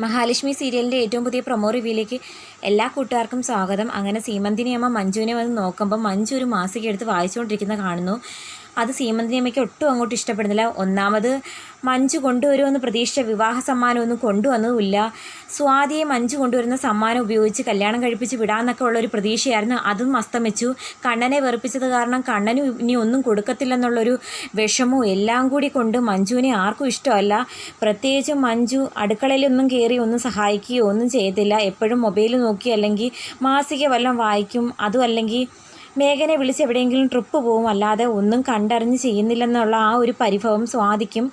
മഹാലക്ഷ്മി സീരിയലിന്റെ ഏറ്റവും പുതിയ പ്രൊമോ റിവ്യൂയിലേക്ക് എല്ലാ കൂട്ടുകാർക്കും സ്വാഗതം. അങ്ങനെ സീമന്തിനെയമ്മ മഞ്ജുവിനെ വന്ന് നോക്കുമ്പോൾ മഞ്ജു ഒരു മാസിക എടുത്ത് വായിച്ചുകൊണ്ടിരിക്കുന്ന കാണുന്നു. അത് സീമന്തിനി അമ്മയ്ക്ക് ഒട്ടും അങ്ങോട്ട് ഇഷ്ടപ്പെടുന്നില്ല. ഒന്നാമത് മഞ്ജു കൊണ്ടുവരുമെന്ന് പ്രതീക്ഷിച്ച വിവാഹ സമ്മാനമൊന്നും കൊണ്ടുവന്നതുമില്ല. സ്വാതിയെ മഞ്ജു കൊണ്ടുവരുന്ന സമ്മാനം ഉപയോഗിച്ച് കല്യാണം കഴിപ്പിച്ച് വിടാമെന്നൊക്കെ ഉള്ളൊരു പ്രതീക്ഷയായിരുന്നു. അതും അസ്തമിച്ചു. കണ്ണനെ വെറുപ്പിച്ചത് കാരണം കണ്ണനും ഇനി ഒന്നും കൊടുക്കത്തില്ലെന്നുള്ളൊരു വിഷമവും എല്ലാം കൂടി കൊണ്ട് മഞ്ജുവിനെ ആർക്കും ഇഷ്ടമല്ല. പ്രത്യേകിച്ച് മഞ്ജു അടുക്കളയിലൊന്നും കയറി ഒന്നും സഹായിക്കുകയോ ഒന്നും ചെയ്തില്ല എപ്പോഴും മൊബൈൽ നോക്കി അല്ലെങ്കിൽ മാസിക വല്ലതും വായിക്കും. അതും അല്ലെങ്കിൽ മേഘനെ വിളിച്ച് എവിടെയെങ്കിലും ട്രിപ്പ് പോവും. അല്ലാതെ ഒന്നും കണ്ടറിഞ്ഞ് ചെയ്യുന്നില്ലെന്നുള്ള ആ ഒരു പരിഭവം സ്വാധിക്കും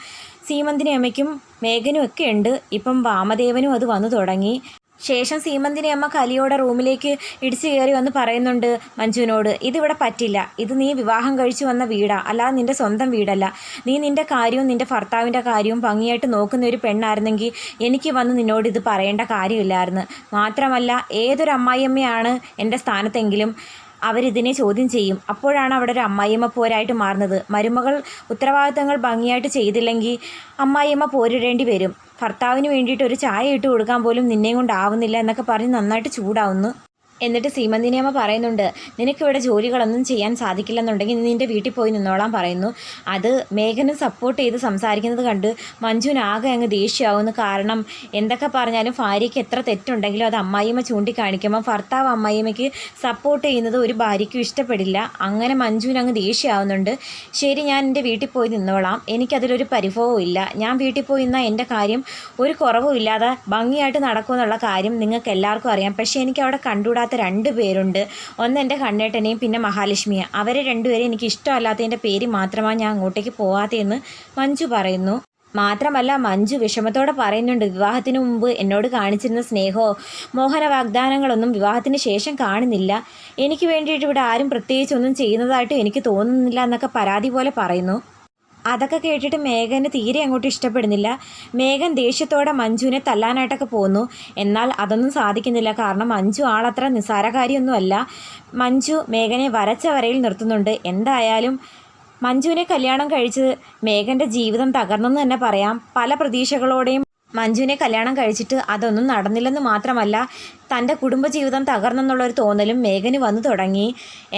സീമന്തിനി അമ്മയ്ക്കും മേഘനും ഒക്കെ ഉണ്ട്. ഇപ്പം വാമദേവനും അത് വന്നു തുടങ്ങി. ശേഷം സീമന്തിനി അമ്മ കലിയോടെ റൂമിലേക്ക് ഇടിച്ചു കയറി വന്ന് പറയുന്നുണ്ട് മഞ്ജുവിനോട് ഇതിവിടെ പറ്റില്ല. ഇത് നീ വിവാഹം കഴിച്ചു വന്ന വീടാ. അല്ലാതെ നിന്റെ സ്വന്തം വീടല്ല. നീ നിന്റെ കാര്യവും നിന്റെ ഭർത്താവിന്റെ കാര്യവും ഭംഗിയായിട്ട് നോക്കുന്ന ഒരു പെണ്ണായിരുന്നെങ്കിൽ എനിക്ക് വന്ന് നിന്നോട് ഇത് പറയേണ്ട കാര്യമില്ലായിരുന്നു. മാത്രമല്ല ഏതൊരു അമ്മായിയമ്മയാണ് എന്റെ സ്ഥാനത്തെങ്കിലും അവരിതിനെ ചോദ്യം ചെയ്യും. അപ്പോഴാണ് അവിടെ ഒരു അമ്മായിയമ്മ പോരായിട്ട് മാറുന്നത്. മരുമകൾ ഉത്തരവാദിത്തങ്ങൾ ഭംഗിയായിട്ട് ചെയ്തില്ലെങ്കിൽ അമ്മായിയമ്മ പോരിടേണ്ടി വരും. ഭർത്താവിന് വേണ്ടിയിട്ട് ഒരു ചായ ഇട്ട് കൊടുക്കാൻ പോലും നിന്നെയും കൊണ്ടാവുന്നില്ല എന്നൊക്കെ പറഞ്ഞ് നന്നായിട്ട് ചൂടാവുന്നു. എന്നിട്ട് സീമന്തിനിയമ്മ പറയുന്നുണ്ട് നിനക്കിവിടെ ജോലികളൊന്നും ചെയ്യാൻ സാധിക്കില്ലെന്നുണ്ടെങ്കിൽ നീ നിന്റെ വീട്ടിൽ പോയി നിന്നോളാം പറയുന്നു. അത് മേഘന് സപ്പോർട്ട് ചെയ്ത് സംസാരിക്കുന്നത് കണ്ട് മഞ്ജുവിന് ആകെ അങ്ങ് ദേഷ്യമാവുന്നു. കാരണം എന്തൊക്കെ പറഞ്ഞാലും ഭാര്യയ്ക്ക് എത്ര തെറ്റുണ്ടെങ്കിലും അത് അമ്മായിമ്മ ചൂണ്ടിക്കാണിക്കുമ്പോൾ ഭർത്താവ് അമ്മായിമ്മയ്ക്ക് സപ്പോർട്ട് ചെയ്യുന്നത് ഒരു ഭാര്യയ്ക്കും ഇഷ്ടപ്പെടില്ല. അങ്ങനെ മഞ്ജുവിന് അങ്ങ് ദേഷ്യമാവുന്നുണ്ട്. ശരി ഞാൻ എന്റെ വീട്ടിൽ പോയി നിന്നോളാം. എനിക്കതിലൊരു പരിഭവവും ഇല്ല. ഞാൻ വീട്ടിൽ പോയി നിന്നാൽ എന്റെ കാര്യം ഒരു കുറവും ഇല്ലാതെ ഭംഗിയായിട്ട് നടക്കുമെന്നുള്ള കാര്യം നിങ്ങൾക്ക് എല്ലാവർക്കും അറിയാം. പക്ഷേ എനിക്ക് അവിടെ കണ്ടുകൂടാത്ത രണ്ട് പേരുണ്ട്. ഒന്ന് എന്റെ കണ്ണേട്ടനെയും പിന്നെ മഹാലക്ഷ്മിയെ. അവരെ രണ്ടുപേരെയും എനിക്ക് ഇഷ്ടമല്ലാത്തതിന്റെ പേര് മാത്രമാണ് ഞാൻ അങ്ങോട്ടേക്ക് പോവാത്തതെന്ന് മഞ്ജു പറയുന്നു. മാത്രമല്ല മഞ്ജു വിഷമത്തോടെ പറയുന്നുണ്ട് വിവാഹത്തിന് മുമ്പ് എന്നോട് കാണിച്ചിരുന്ന സ്നേഹമോ മോഹന വാഗ്ദാനങ്ങളൊന്നും വിവാഹത്തിന് ശേഷം കാണുന്നില്ല. എനിക്ക് വേണ്ടിയിട്ട് ഇവിടെ ആരും പ്രത്യേകിച്ചൊന്നും ചെയ്യുന്നതായിട്ട് എനിക്ക് തോന്നുന്നില്ല എന്നൊക്കെ പരാതി പോലെ പറയുന്നു. അതൊക്കെ കേട്ടിട്ട് മേഘന് തീരെ അങ്ങോട്ട് ഇഷ്ടപ്പെടുന്നില്ല. മേഘൻ ദേഷ്യത്തോടെ മഞ്ജുവിനെ തല്ലാനായിട്ടൊക്കെ പോകുന്നു എന്നാൽ അതൊന്നും സാധിക്കുന്നില്ല. കാരണം മഞ്ജു ആളത്ര നിസ്സാരകാരിയൊന്നുമല്ല. മഞ്ജു മേഘനെ വരച്ച വരയിൽ നിർത്തുന്നുണ്ട്. എന്തായാലും മഞ്ജുവിനെ കല്യാണം കഴിച്ച് മേഘന്റെ ജീവിതം തകർന്നെന്ന് തന്നെ പറയാം. പല പ്രതീക്ഷകളോടെയും മഞ്ജുവിനെ കല്യാണം കഴിച്ചിട്ട് അതൊന്നും നടന്നില്ലെന്ന് മാത്രമല്ല തന്റെ കുടുംബജീവിതം തകർന്നെന്നുള്ളൊരു തോന്നലും മേഘന് വന്നു തുടങ്ങി.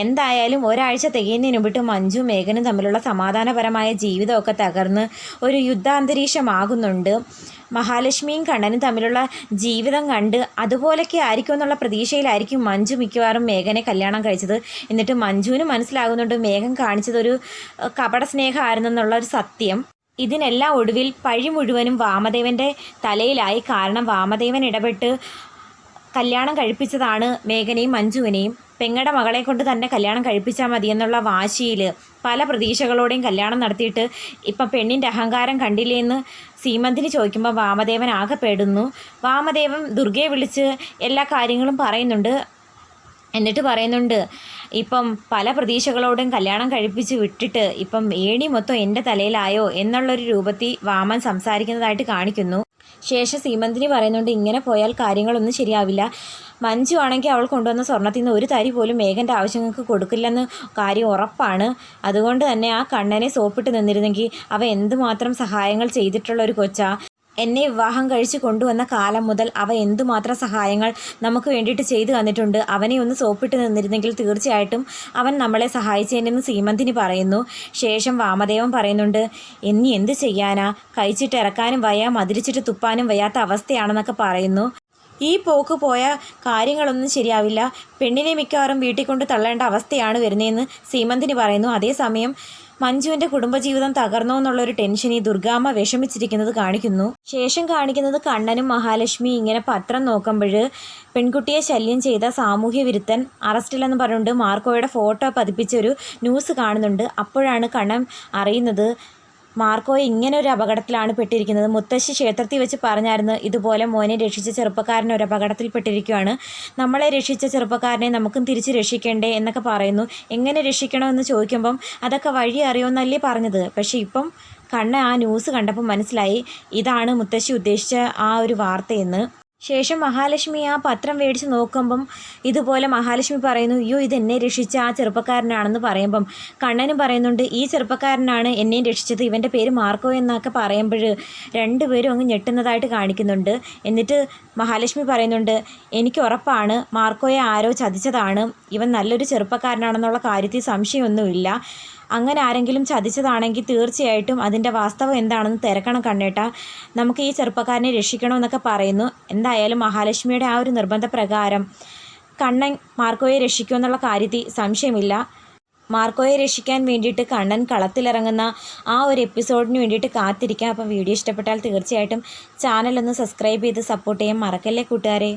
എന്തായാലും ഒരാഴ്ച തികയുന്നതിന് മുമ്പിട്ട് മഞ്ജു മേഘനും തമ്മിലുള്ള സമാധാനപരമായ ജീവിതമൊക്കെ തകർന്ന് ഒരു യുദ്ധാന്തരീക്ഷമാകുന്നുണ്ട്. മഹാലക്ഷ്മിയും കണ്ണനും തമ്മിലുള്ള ജീവിതം കണ്ട് അതുപോലൊക്കെ ആയിരിക്കും എന്നുള്ള പ്രതീക്ഷയിലായിരിക്കും മഞ്ജു മിക്കവാറും മേഘനെ കല്യാണം കഴിച്ചത്. എന്നിട്ട് മഞ്ജുവിന് മനസ്സിലാകുന്നുണ്ട് മേഘം കാണിച്ചതൊരു കപട സ്നേഹമായിരുന്നെന്നുള്ള ഒരു സത്യം. ഇതിനെല്ലാം ഒടുവിൽ പഴി മുഴുവനും വാമദേവന്റെ തലയിലായി കാരണം വാമദേവൻ ഇടപെട്ട് കല്യാണം കഴിപ്പിച്ചതാണ് മേഘനയും മഞ്ജുവിനെയും. പെങ്ങടെ മകളെ കൊണ്ട് തന്നെ കല്യാണം കഴിപ്പിച്ചാൽ മതിയെന്നുള്ള വാശിയിൽ പല പ്രതീക്ഷകളോടെയും കല്യാണം നടത്തിയിട്ട് ഇപ്പം പെണ്ണിന്റെ അഹങ്കാരം കണ്ടില്ലേ എന്ന് സീമന്തിന് ചോദിക്കുമ്പോൾ വാമദേവൻ ആകെ പേടുന്നു. വാമദേവൻ ദുർഗയെ വിളിച്ച് എല്ലാ കാര്യങ്ങളും പറയുന്നുണ്ട്. എന്നിട്ട് പറയുന്നുണ്ട് ഇപ്പം പല പ്രതീക്ഷകളോടും കല്യാണം കഴിപ്പിച്ച് വിട്ടിട്ട് ഇപ്പം ഏണി മൊത്തം എന്റെ തലയിലായോ എന്നുള്ളൊരു രൂപത്തിൽ വാമൻ സംസാരിക്കുന്നതായിട്ട് കാണിക്കുന്നു. ശേഷം സീമന്തിനി പറയുന്നുണ്ട് ഇങ്ങനെ പോയാൽ കാര്യങ്ങളൊന്നും ശരിയാവില്ല. മഞ്ജു ആണെങ്കിൽ അവൾ കൊണ്ടുവന്ന സ്വർണത്തിൽ നിന്ന് ഒരു തരി പോലും മേഘന്റെ ആവശ്യങ്ങൾക്ക് കൊടുക്കില്ലെന്ന് കാര്യം ഉറപ്പാണ്. അതുകൊണ്ട് തന്നെ ആ കണ്ണനെ സോപ്പിട്ട് നിന്നിരുന്നെങ്കിൽ അവ എന്തുമാത്രം സഹായങ്ങൾ ചെയ്തിട്ടുള്ള ഒരു കൊച്ചാ. എന്നെ വിവാഹം കഴിച്ച് കൊണ്ടുവന്ന കാലം മുതൽ അവ എന്തുമാത്രം സഹായങ്ങൾ നമുക്ക് വേണ്ടിയിട്ട് ചെയ്തു തന്നിട്ടുണ്ട് അവനെ ഒന്ന് സോപ്പിട്ട് നിന്നിരുന്നെങ്കിൽ തീർച്ചയായിട്ടും അവൻ നമ്മളെ സഹായിച്ചേനെന്ന് സീമന്തിനി പറയുന്നു. ശേഷം വാമദേവൻ പറയുന്നുണ്ട് ഇനി എന്ത് ചെയ്യാനാ? കഴിച്ചിട്ട് ഇറക്കാനും വയ്യ മതിരിച്ചിട്ട് തുപ്പാനും വയ്യാത്ത അവസ്ഥയാണെന്നൊക്കെ പറയുന്നു. ഈ പോക്ക് പോയ കാര്യങ്ങളൊന്നും ശരിയാവില്ല. പെണ്ണിനെ മിക്കവാറും വീട്ടിൽ കൊണ്ട് തള്ളേണ്ട അവസ്ഥയാണ് വരുന്നതെന്ന് സീമന്തിന് പറയുന്നു. അതേസമയം മഞ്ജുവിന്റെ കുടുംബജീവിതം തകർന്നോ എന്നുള്ളൊരു ടെൻഷൻ ഈ ദുർഗാമ്മ വിഷമിച്ചിരിക്കുന്നത് കാണിക്കുന്നു. ശേഷം കാണിക്കുന്നത് കണ്ണനും മഹാലക്ഷ്മി ഇങ്ങനെ പത്രം നോക്കുമ്പോൾ പെൺകുട്ടിയെ ശല്യം ചെയ്ത സാമൂഹ്യ വിരുദ്ധൻ അറസ്റ്റിലെന്ന് പറഞ്ഞുകൊണ്ട് മാർക്കോയുടെ ഫോട്ടോ പതിപ്പിച്ചൊരു ന്യൂസ് കാണുന്നുണ്ട്. അപ്പോഴാണ് കണ്ണൻ അറിയുന്നത് മാർക്കോ ഇങ്ങനെ ഒരു അപകടത്തിലാണ് പെട്ടിരിക്കുന്നത്. മുത്തശ്ശി ക്ഷേത്രത്തിൽ വെച്ച് പറഞ്ഞായിരുന്നു ഇതുപോലെ മോനെ രക്ഷിച്ച ചെറുപ്പക്കാരനെ ഒരു അപകടത്തിൽപ്പെട്ടിരിക്കുകയാണ് നമ്മളെ രക്ഷിച്ച ചെറുപ്പക്കാരനെ നമുക്കും തിരിച്ച് രക്ഷിക്കണ്ടേ എന്നൊക്കെ പറയുന്നു. എങ്ങനെ രക്ഷിക്കണമെന്ന് ചോദിക്കുമ്പം അതൊക്കെ വഴി അറിയുമെന്നല്ലേ പറഞ്ഞത്. പക്ഷേ ഇപ്പം കണ്ണ ആ ന്യൂസ് കണ്ടപ്പോൾ മനസ്സിലായി. ഇതാണ് മുത്തശ്ശി ഉദ്ദേശിച്ച ആ ഒരു വാർത്തയെന്ന് ശേഷം മഹാലക്ഷ്മി ആ പത്രം മേടിച്ച് നോക്കുമ്പം ഇതുപോലെ മഹാലക്ഷ്മി പറയുന്നു അയ്യോ ഇത് എന്നെ രക്ഷിച്ച ആ ചെറുപ്പക്കാരനാണെന്ന് പറയുമ്പം കണ്ണനും പറയുന്നുണ്ട് ഈ ചെറുപ്പക്കാരനാണ് എന്നെയും രക്ഷിച്ചത് ഇവന്റെ പേര് മാർക്കോ എന്നൊക്കെ പറയുമ്പോൾ രണ്ടുപേരും അങ്ങ് ഞെട്ടുന്നതായിട്ട് കാണിക്കുന്നുണ്ട്. എന്നിട്ട് മഹാലക്ഷ്മി പറയുന്നുണ്ട് എനിക്ക് ഉറപ്പാണ് മാർക്കോയെ ആരോ ചതിച്ചതാണ് ഇവൻ നല്ലൊരു ചെറുപ്പക്കാരനാണെന്നുള്ള കാര്യത്തിൽ സംശയമൊന്നുമില്ല. അങ്ങനെ ആരെങ്കിലും ചതിച്ചതാണെങ്കിൽ തീർച്ചയായിട്ടും അതിന്റെ വാസ്തവം എന്താണെന്ന് തിരക്കണം കണ്ണേട്ട. നമുക്ക് ഈ ചെറുപ്പക്കാരനെ രക്ഷിക്കണമെന്നൊക്കെ പറയുന്നു. എന്തായാലും മഹാലക്ഷ്മിയുടെ ആ ഒരു നിർബന്ധപ്രകാരം കണ്ണൻ മാർക്കോയെ രക്ഷിക്കുമെന്നുള്ള കാര്യത്തിൽ സംശയമില്ല. മാർക്കോയെ രക്ഷിക്കാൻ വേണ്ടിയിട്ട് കണ്ണൻ കളത്തിലിറങ്ങുന്ന ആ ഒരു എപ്പിസോഡിന് വേണ്ടിയിട്ട് കാത്തിരിക്കാം. അപ്പം വീഡിയോ ഇഷ്ടപ്പെട്ടാൽ തീർച്ചയായിട്ടും ചാനൽ ഒന്ന് സബ്സ്ക്രൈബ് ചെയ്ത് സപ്പോർട്ട് ചെയ്യാൻ മറക്കല്ലേ കൂട്ടുകാരെ?